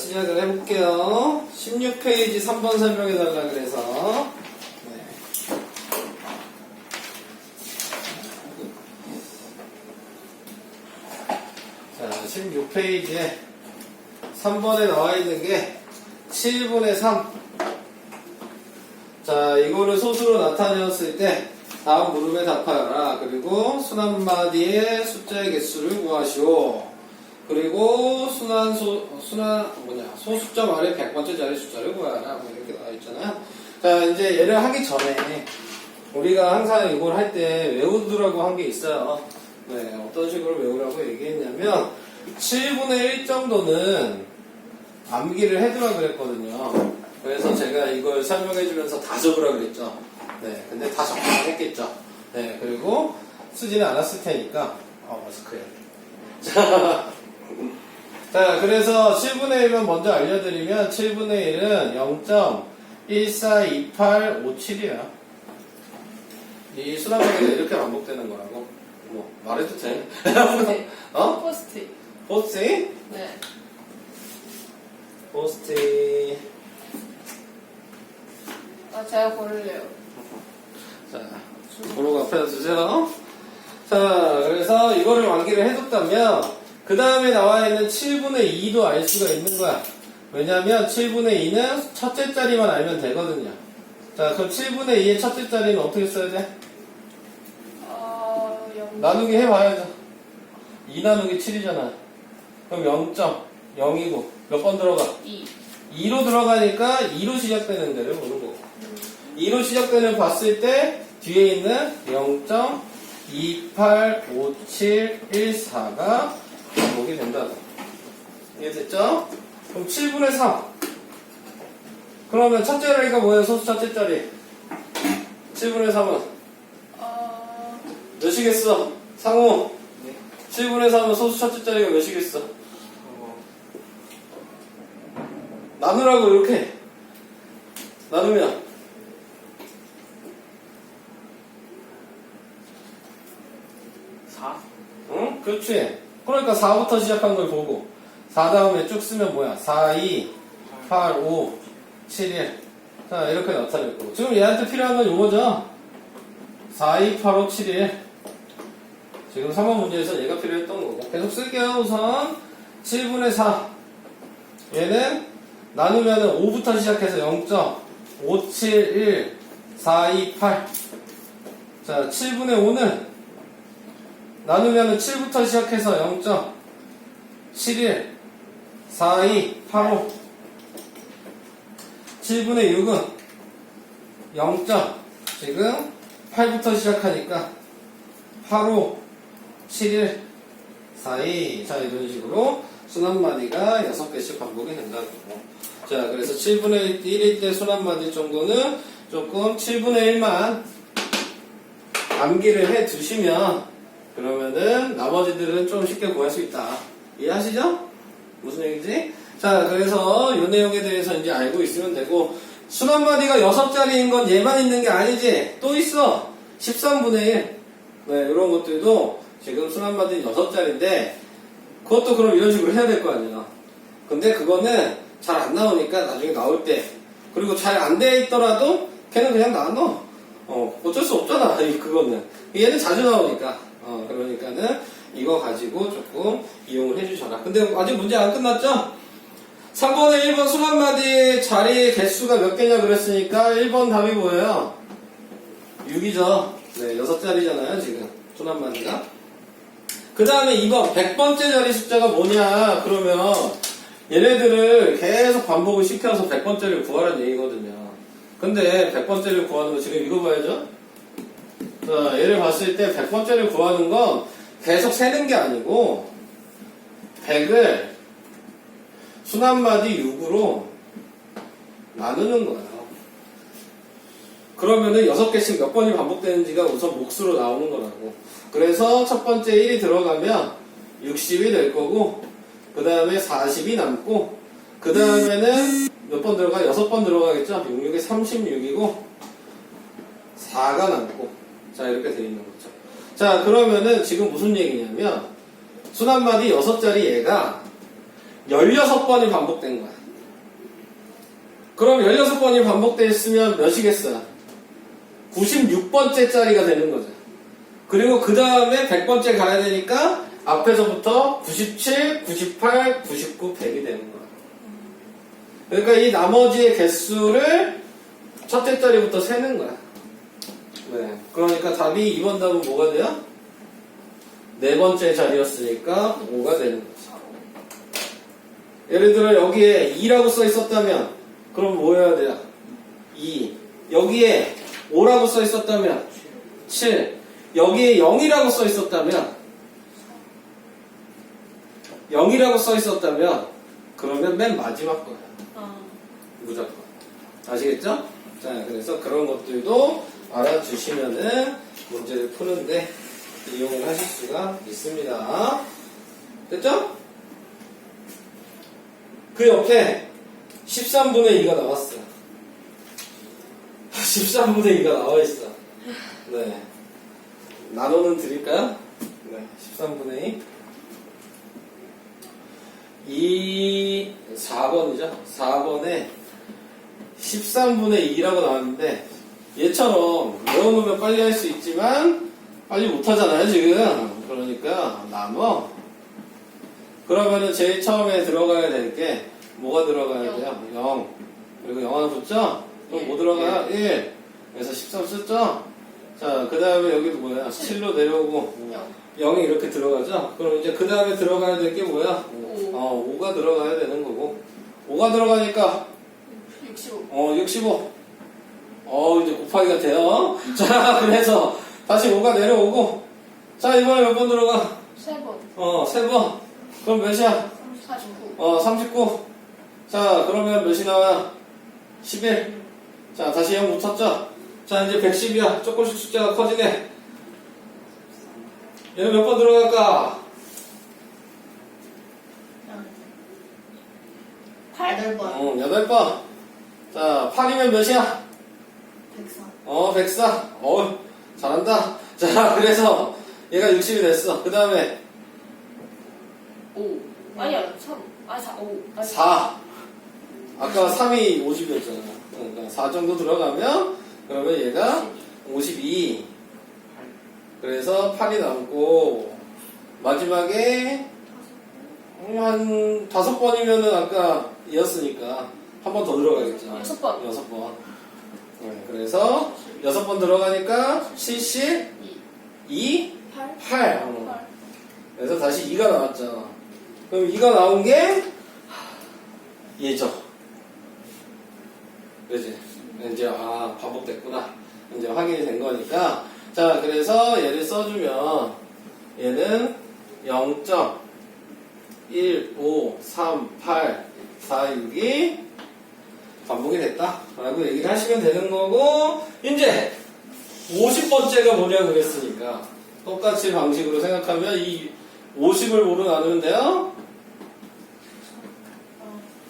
시작을 해볼게요. 16페이지 3번 설명해달라 그래서. 네. 자, 16페이지에 3번에 나와 있는 게 7분의 3. 자, 이거를 소수로 나타내었을 때 다음 물음에 답하여라. 그리고 순 한마디의 숫자의 개수를 구하시오. 그리고 순한 소, 순한, 뭐냐, 소수점 아래 100번째 자리 숫자를 구하라. 뭐 이렇게 나와 있잖아요. 자, 이제 얘를 하기 전에 우리가 항상 이걸 할 때 외우더라고 한 게 있어요. 네, 어떤 식으로 외우라고 얘기했냐면 7분의 1 정도는 암기를 해두라 그랬거든요. 그래서 제가 이걸 설명해주면서 다 적으라 그랬죠. 네, 근데 다 적긴 했겠죠. 네, 그리고 쓰지는 않았을 테니까, 어, 마스크에. 자, 자, 그래서 7분의 1만 먼저 알려드리면 7분의 1은 0.142857이야. 이 수납하기가 이렇게 반복되는 거라고. 뭐, 말해도 돼? 어? 포스트. 포스트? 네. 포스트. 아, 제가 고를래요. 자, 도로가 펴주세요. 자, 그래서 이거를 완기를 해뒀다면, 그 다음에 나와 있는 7분의 2도 알 수가 있는 거야. 왜냐면 7분의 2는 첫째 자리만 알면 되거든요. 자, 그럼 7분의 2의 첫째 자리는 어떻게 써야 돼? 어, 영. 나누기 해봐야죠. 2 나누기 7이잖아. 그럼 0.0이고, 몇 번 들어가? 2. 2로 들어가니까 2로 시작되는 데를 보는 거고. 2로 시작되는 봤을 때 뒤에 있는 0.285714가 반복이 된다. 이해됐죠? 그럼 7분의 3. 그러면 첫째 자리가 뭐예요? 소수 첫째 자리. 7분의 3은 어, 몇이겠어? 상호. 7분의 3은 소수 첫째 자리가 몇이겠어? 나누라고 이렇게 나누면 4? 응? 그렇지 그러니까 4부터 시작한 걸 보고 4 다음에 쭉 쓰면 뭐야? 4, 2, 8, 5, 7, 1 자, 이렇게 나타낼 거고. 지금 얘한테 필요한 건 요거죠? 4, 2, 8, 5, 7, 1 지금 3번 문제에서 얘가 필요했던 거고. 계속 쓸게요 우선. 7분의 4 얘는 나누면은 5부터 시작해서 0.571 428 자, 7분의 5는 나누면은 7부터 시작해서 0.71 4285 7분의 6은 0. 지금 8부터 시작하니까 85 71 42 자, 이런 식으로 순한마디가 6개씩 반복이 된다는 거고. 자, 그래서 7분의 1일 때 순한마디 정도는 조금 7분의 1만 암기를 해 두시면 그러면은 나머지들은 좀 쉽게 구할 수 있다. 이해하시죠? 무슨 얘기지? 자, 그래서 이 내용에 대해서 이제 알고 있으면 되고 순한마디가 6자리인 건 얘만 있는 게 아니지. 또 있어. 13분의 1. 네, 이런 것들도 지금 순한마디 6자리인데 그것도 그럼 이런 식으로 해야 될 거 아니야. 근데 그거는 잘 안 나오니까 나중에 나올 때 그리고 잘 안 돼 있더라도 걔는 그냥 나눠. 어, 어쩔 수 없잖아. 이 그거는 얘는 자주 나오니까. 어, 그러니까는 이거 가지고 조금 이용을 해주셔라. 근데 아직 문제 안 끝났죠? 3번에 1번 수한마디 자리 개수가 몇 개냐 그랬으니까 1번 답이 뭐예요? 6이죠. 네, 6자리잖아요, 지금. 수한마디가. 그 다음에 2번, 100번째 자리 숫자가 뭐냐, 그러면 얘네들을 계속 반복을 시켜서 100번째를 구하라는 얘기거든요. 근데 100번째를 구하는 거 지금 읽어봐야죠? 자, 얘를 봤을 때 100번째를 구하는 건 계속 세는 게 아니고 100을 순한마디 6으로 나누는 거예요. 그러면은 6개씩 몇 번이 반복되는지가 우선 몫으로 나오는 거라고. 그래서 첫 번째 1이 들어가면 60이 될 거고, 그 다음에 40이 남고, 그 다음에는 몇 번 들어가? 6번 들어가겠죠? 66에 36이고, 4가 남고, 자, 이렇게 돼 있는 거죠. 자, 그러면은 지금 무슨 얘기냐면, 순한마디 6자리 얘가 16번이 반복된 거야. 그럼 16번이 반복됐으면 몇이겠어요? 96번째 짜리가 되는 거죠. 그리고 그 다음에 100번째 가야 되니까 앞에서부터 97, 98, 99, 100이 되는 거야. 그러니까 이 나머지의 개수를 첫째 자리부터 세는 거야. 네. 그러니까 답이 2번 답은 뭐가 돼요? 네 번째 자리였으니까 5가 되는 거지. 예를 들어 여기에 2라고 써 있었다면 그럼 뭐 해야 돼요? 2. 여기에 5라고 써 있었다면 7. 여기에 0이라고 써 있었다면 0이라고 써 있었다면 그러면 맨 마지막 거야. 아, 무조건. 아시겠죠? 자, 그래서 그런 것들도 알아주시면은 문제를 푸는데 이용을 하실 수가 있습니다. 됐죠? 그 옆에 13분의 2가 나왔어. 13분의 2가 나와 있어. 네. 나눠는 드릴까요? 네. 13분의 2. 이 4번이죠. 4번에 13분의 2라고 나왔는데 얘처럼 외워놓으면 빨리 할 수 있지만 빨리 못하잖아요 지금 그러니까 나눠 그러면은 제일 처음에 들어가야 될 게 뭐가 들어가야 돼요? 0 그리고 0 하나 붙죠? 그럼 뭐 들어가요? 1 그래서 13 썼죠? 자그 다음에 여기도 뭐야? 7로 내려오고 0. 0이 이렇게 들어가죠? 그럼 이제 그 다음에 들어가야 될 게 뭐야? 오. 어 5가 들어가야 되는 거고 5가 들어가니까 65. 어, 65. 어, 이제 곱하기가 돼요. 자, 그래서 다시 5가 내려오고. 자, 이번에 몇 번 들어가? 3번. 어, 3번. 그럼 몇이야? 49. 어, 39. 자, 그러면 몇이 나와요? 11. 자, 다시 0 붙었죠? 자, 이제 110이야. 조금씩 숫자가 커지네. 얘는 몇 번 들어갈까? 8번. 어, 8번. 자, 8이면 몇이야? 104. 어, 104. 어, 잘한다. 자, 그래서 얘가 60이 됐어. 그 다음에 5. 아니야, 3. 아, 4. 5. 아니, 4. 아까 3이 50이었잖아. 그러니까 4 정도 들어가면 그러면 얘가 52. 그래서 8이 남고 마지막에 한 다섯 번이면은 아까 이었으니까 한 번 더 들어가겠죠. 여섯 번. 여섯 번. 네, 그래서 여섯 번 들어가니까 72, 2. 8. 8. 어. 그래서 다시 2가 나왔잖아. 그럼 2가 나온 게 얘죠. 그지? 이제 아 반복됐구나. 이제 확인이 된 거니까. 자, 그래서 얘를 써주면 얘는 0.153846이 반복이 됐다 라고 얘기를 하시면 되는 거고 이제 50번째가 뭐냐 그랬으니까 똑같이 방식으로 생각하면 이 50을 뭐로 나누는데요?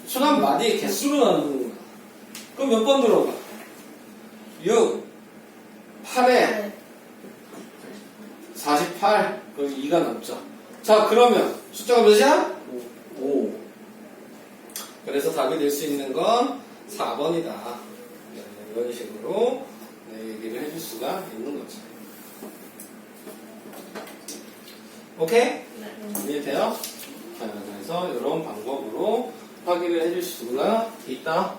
수납 마디의 개수로 나누는 거야. 그럼 몇 번 들어가? 6, 8에 48, 그럼 2가 남죠. 자, 그러면 숫자가 몇이야? 5. 그래서 답이 될 수 있는 건 4번이다. 이런 식으로 네, 얘기를 해줄 수가 있는 거죠. 오케이? 네. 이해돼요? 자, 그래서 이런 방법으로 확인을 해줄 수가 있다.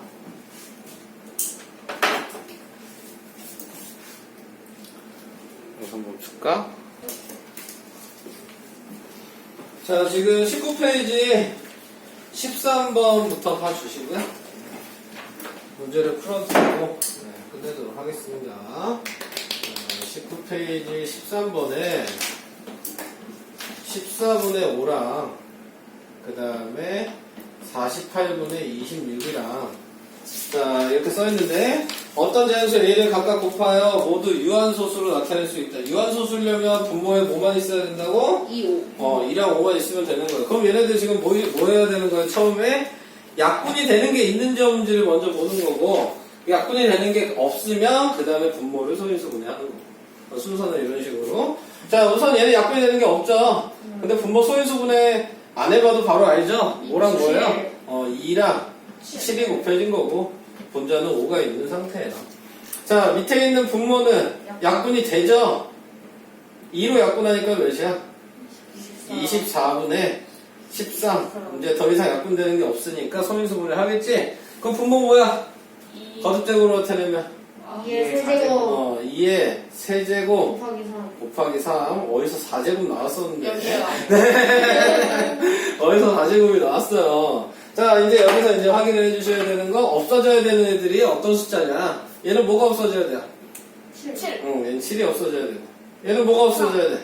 우선 멈출까? 자, 지금 19페이지 13번부터 봐주시고요. 문제를 풀어드리고 네, 끝내도록 하겠습니다. 어, 19페이지 13번에 14분의 5랑 그 다음에 48분의 26이랑 자 이렇게 써있는데 어떤 자연수의 A를 각각 곱하여 모두 유한소수로 나타낼 수 있다. 유한소수려면 분모에 뭐만 있어야 된다고? 2. 5. 어 2랑 5만 있으면 되는 거예요. 그럼 얘네들 지금 뭐, 뭐 해야 되는 거예요? 처음에 약분이 되는 게 있는지 없는지를 먼저 보는 거고 약분이 되는 게 없으면 그 다음에 분모를 소인수 분해 하는 거고 어, 순서는 이런 식으로 자 우선 얘는 약분이 되는 게 없죠. 근데 분모 소인수 분해 안 해봐도 바로 알죠? 뭐랑 칠. 뭐예요? 어, 2랑 7이 곱해진 거고 본자는 5가 있는 상태예요. 자, 밑에 있는 분모는 약분이 되죠? 2로 약분하니까 몇이야? 24분의 13. 이제 더 이상 약분되는 게 없으니까 소인수분을 하겠지? 그럼 분모 뭐야? 나타내면 아, 2의 네. 세제곱 어, 2의 세제곱 곱하기 3 곱하기 3 어디서 4제곱 나왔었는데 여기요. 어디서 4제곱이 나왔어요 자 이제 여기서 이제 확인을 해주셔야 되는 거 없어져야 되는 애들이 어떤 숫자냐 얘는 뭐가 없어져야 돼요? 7 7. 응 얘는 7이 없어져야 되고 얘는 뭐가 없어져야 돼?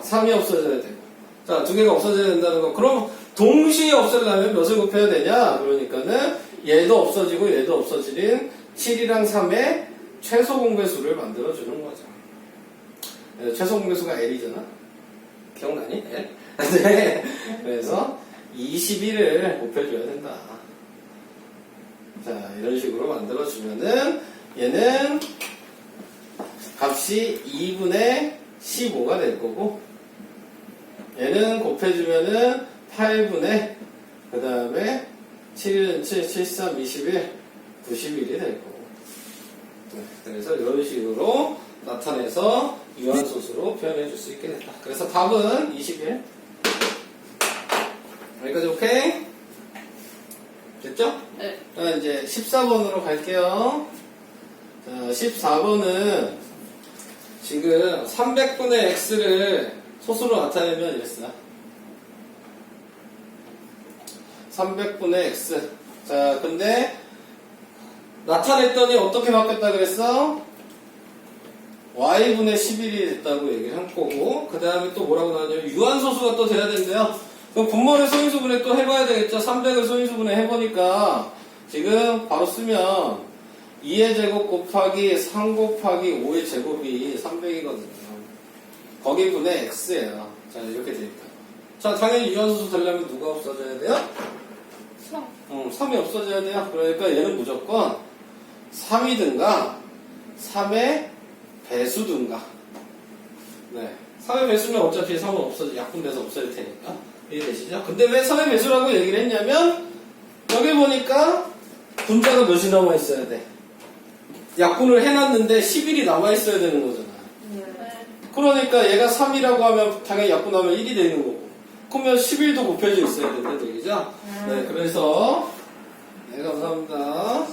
3 3이 없어져야 되고 자 두 개가 없어져야 된다는 거. 그럼 동시에 없애려면 몇을 곱해야 되냐? 그러니까는 얘도 없어지고 얘도 없어지는 7이랑 3의 최소 공배수를 만들어 주는 거죠. 네, 최소 공배수가 L이잖아. 기억나니? L? 네. 그래서 21을 곱해줘야 된다. 자 이런 식으로 만들어 주면은 얘는 값이 2분의 15가 될 거고 얘는 곱해주면은 8분의 그 다음에 7, 7, 7, 3, 21, 91이 될 거고 네, 그래서 이런 식으로 나타내서 유한소수로 표현해 줄 수 있게 됐다 그래서 답은 21 여기까지 오케이? 됐죠? 네. 자 이제 14번으로 갈게요 자 14번은 지금 300분의 x를 소수로 나타내면 이랬어. 300분의 x. 자, 근데 나타냈더니 어떻게 바뀌었다 그랬어? y분의 11이 됐다고 얘기를 한 거고, 그 다음에 또 뭐라고 나왔냐면, 유한소수가 또 돼야 된대요. 그럼 분모를 소인수분해 또 해봐야 되겠죠? 300을 소인수분해 해보니까, 지금 바로 쓰면, 2의 제곱 곱하기 3 곱하기 5의 제곱이 300이거든요. 거기 분의 x예요. 자, 이렇게 되니까. 자, 당연히 유한소수 되려면 누가 없어져야 돼요? 3. 음, 3이 없어져야 돼요. 그러니까 얘는 무조건 3이든가 3의 배수든가. 네. 3의 배수면 어차피 3은 없어져, 약분돼서 없어질 테니까. 이해되시죠? 근데 왜 3의 배수라고 얘기를 했냐면, 여기 보니까 분자가 몇이 남아 있어야 돼? 약분을 해놨는데 11이 남아 있어야 되는 거잖아. 네. 그러니까 얘가 3이라고 하면 당연히 약분하면 1이 되는 거고. 그러면 11도 곱해져 있어야 된다는 얘기죠? 네, 그래서, 네, 감사합니다.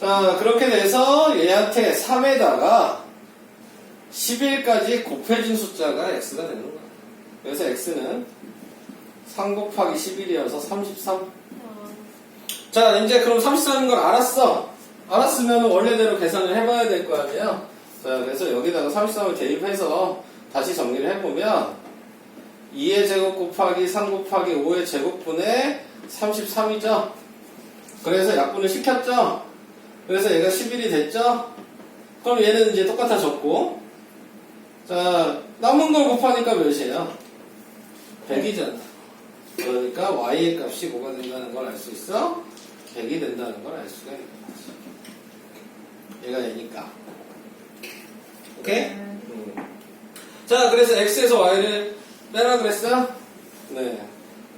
자, 그렇게 돼서 얘한테 3에다가 11까지 곱해진 숫자가 x가 되는 거야. 그래서 x는 3 곱하기 11이어서 33. 자, 이제 그럼 33인 걸 알았어. 알았으면 원래대로 계산을 해봐야 될 거 아니에요? 자, 그래서 여기다가 33을 대입해서 다시 정리를 해보면 2의 제곱 곱하기 3 곱하기 5의 제곱분의 33이죠? 그래서 약분을 시켰죠? 그래서 얘가 11이 됐죠? 그럼 얘는 이제 똑같아졌고 자, 남은 걸 곱하니까 몇이에요? 100이잖아. 그러니까 y의 값이 뭐가 된다는 걸 알 수 있어? 100이 된다는 걸 알 수가 있는 거지. 얘가 얘니까. 오케이? 음. 자, 그래서 x에서 y를 빼라 그랬어? 네.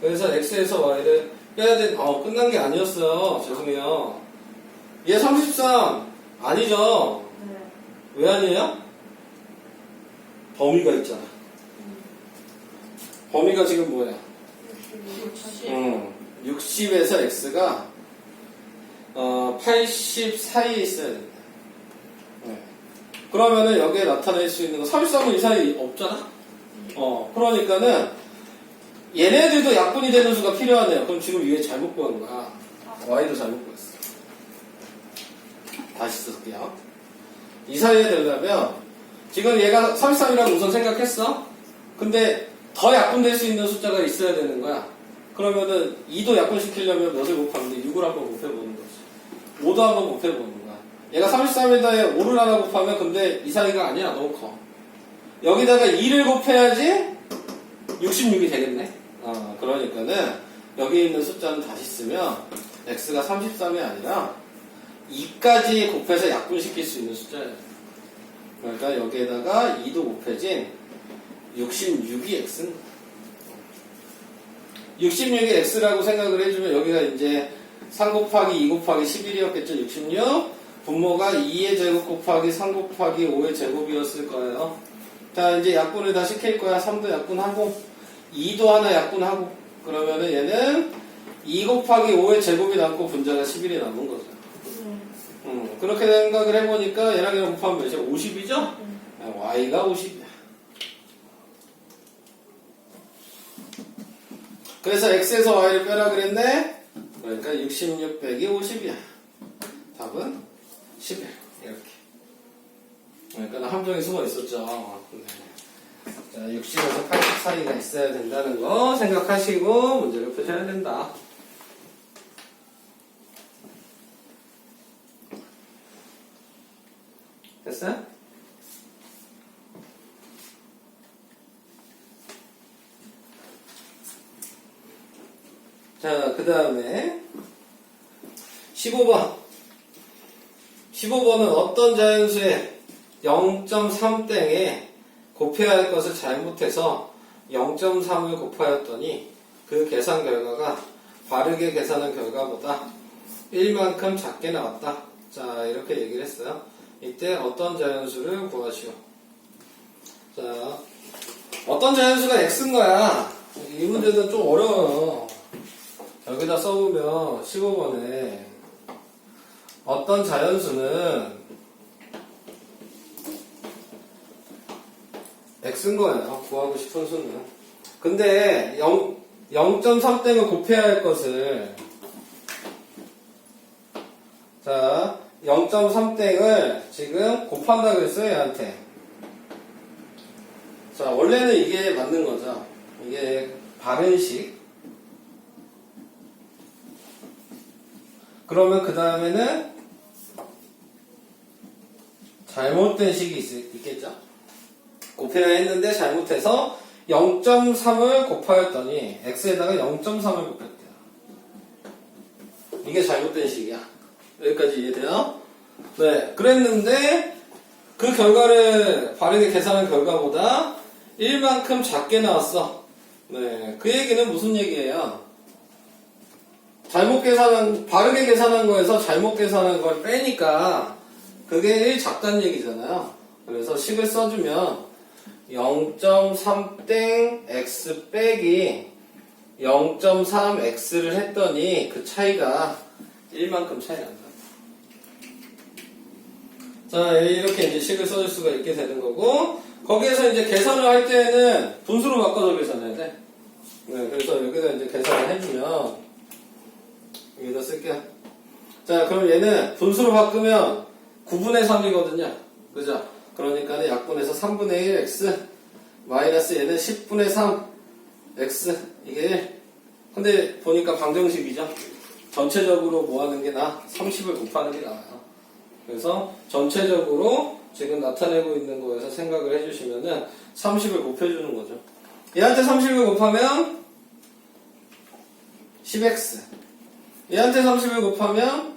그래서 x에서 y를 빼야 돼. 어, 끝난 게 아니었어요. 죄송해요. 얘 33. 아니죠? 네. 왜 아니에요? 범위가 있잖아. 범위가 지금 뭐야? 60. 음, 60에서 x가 어, 80 사이에 있어야. 네. 그러면은 여기에 나타낼 수 있는 거 33은 이 사이 없잖아? 어, 그러니까는 얘네들도 약분이 되는 수가 필요하네요. 그럼 지금 위에 잘못 구한 거야. y도 잘못 구했어. 다시 쓸게요. 이 사이에 되려면 지금 얘가 33이라고 우선 생각했어. 근데 더 약분될 수 있는 숫자가 있어야 되는 거야. 그러면은 2도 약분시키려면 몇을 곱하면 돼? 6을 한번 곱해보는 거지. 5도 한번 곱해보는 거야. 얘가 33에다에 5를 하나 곱하면 근데 이 사이가 아니야. 너무 커. 여기다가 2를 곱해야지 66이 되겠네. 어, 그러니까는 여기 있는 숫자는 다시 쓰면 x가 33이 아니라 2까지 곱해서 약분시킬 수 있는 숫자예요. 그러니까 여기에다가 2도 곱해진 66이 x는 66이 x라고 생각을 해주면 여기가 이제 3 곱하기 2 곱하기 11이었겠죠 66 분모가 2의 제곱 곱하기 3 곱하기 5의 제곱이었을 거예요 자 이제 약분을 다 시킬 거야 3도 약분하고 2도 하나 약분하고 그러면은 얘는 2 곱하기 5의 제곱이 남고 분자가 11이 남은 거죠 음. 음, 그렇게 생각을 해보니까 얘랑 얘랑 곱하면 몇이야? 50이죠? 음. y가 50이야. 그래서 x에서 y를 빼라 그랬네? 그러니까 66 빼기 50이야. 답은 11. 이렇게. 그러니까 함정이 숨어 있었죠. 네. 자, 60에서 80 사이가 있어야 된다는 거 생각하시고 문제를 푸셔야 된다. 됐어요? 자, 그 다음에 15번. 15번은 어떤 자연수의 0.3땡에 곱해야 할 것을 잘못해서 0.3을 곱하였더니 그 계산 결과가 바르게 계산한 결과보다 1만큼 작게 나왔다. 자, 이렇게 얘기를 했어요. 이때 어떤 자연수를 구하시오. 자, 어떤 자연수가 x인 거야. 이 문제는 좀 어려워요. 여기다 써보면 15번에 어떤 자연수는 x인 거예요. 구하고 싶은 수는. 근데 0, 0.3 때문에 곱해야 할 것을 자 0.3땡을 지금 곱한다 그랬어요 얘한테 자 원래는 이게 맞는 거죠 이게 바른식 그러면 그 다음에는 잘못된 식이 있, 있겠죠 곱해야 했는데 잘못해서 0.3을 곱하였더니 x에다가 0.3을 곱했대요 이게 잘못된 식이야 여기까지 이해돼요? 네, 그랬는데 그 결과를 바르게 계산한 결과보다 1만큼 작게 나왔어. 네, 그 얘기는 무슨 얘기예요? 잘못 계산한, 바르게 계산한 거에서 잘못 계산한 걸 빼니까 그게 1 작다는 얘기잖아요. 그래서 식을 써주면 0.3땡 x 빼기 0.3x를 했더니 그 차이가 1만큼 차이 난다. 자, 이렇게 이제 식을 써줄 수가 있게 되는 거고, 거기에서 이제 계산을 할 때는 분수로 바꿔서 계산해야 돼. 네, 그래서 여기다 이제 계산을 해주면, 여기다 쓸게요. 자, 그럼 얘는 분수로 바꾸면 9분의 3이거든요. 그죠? 그러니까 약분해서 3분의 1 x, 마이너스 얘는 10분의 3 x, 이게 1. 근데 보니까 방정식이죠? 전체적으로 뭐 하는 게 나? 30을 곱하는 게 나와요. 그래서 전체적으로 지금 나타내고 있는 거에서 생각을 해주시면은 30을 곱해주는 거죠. 얘한테 30을 곱하면 10x. 얘한테 30을 곱하면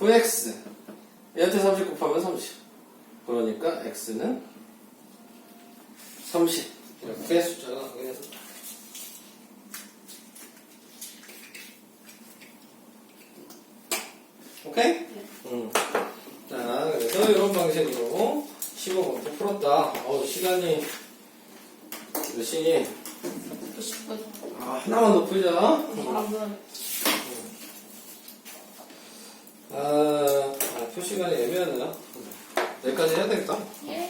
9x. 얘한테 30 곱하면 30. 그러니까 x는 30. 이렇게 숫자가 됩니다. 오케이? 응. 자, 그래서 이런 방식으로 15번도 풀었다. 어우, 시간이 몇 시니? 90분. 아, 하나만 더 풀자. 답은 아, 아, 표시간이 애매하네요. 여기까지 해야 되겠다. 예.